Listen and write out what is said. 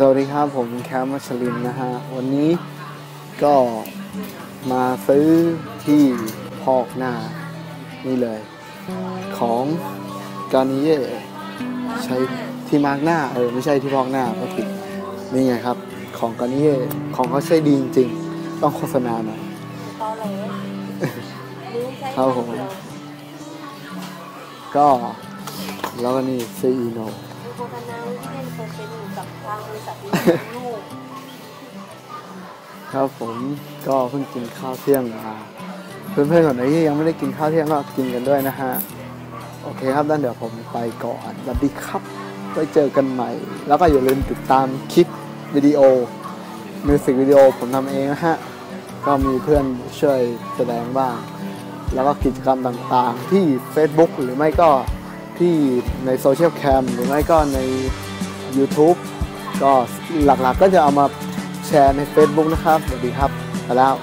สวัสดีครับ ผมแคมมัชลินนะฮะ วันนี้ก็มาซื้อที่พอกหน้า นี่เลย ของกานิเย่ใช้ที่มาร์กหน้า เออ ไม่ใช่ที่พอกหน้าก็ผิดนี่ไงครับ ของกานิเย่ของเขาใช้ดีจริงๆ ต้องโฆษณาหน่อยตอแหลรู้ใช้ครับผม ก็แล้วก็นี่ซีอีโน โฆษณาที่เป็นเปอร์เซ็นต์อยู่กับทางบริษัทที่ลูกครับผมก็เพิ่งกินข้าวเที่ยงมาเพื่อนๆคนไหนที่ยังไม่ได้กินข้าวเที่ยงก็กินกันด้วยนะฮะโอเคครับด้านเดี๋ยวผมไปก่อนสวัสดีครับไว้เจอกันใหม่ แล้วก็อย่าลืมติดตามคลิปวิดีโอมิวสิกวิดีโอผมทำเองนะฮะก็มีเพื่อนช่วยแสดงบ้าง แล้วก็กิจกรรมต่างๆที่ Facebook หรือไม่ก็ ที่ในโซเชียลแคมหรือไม่ก็ใน YouTube ก็หลักๆก็จะเอามาแชร์ใน Facebook นะครับ สวัสดีครับไปแล้ว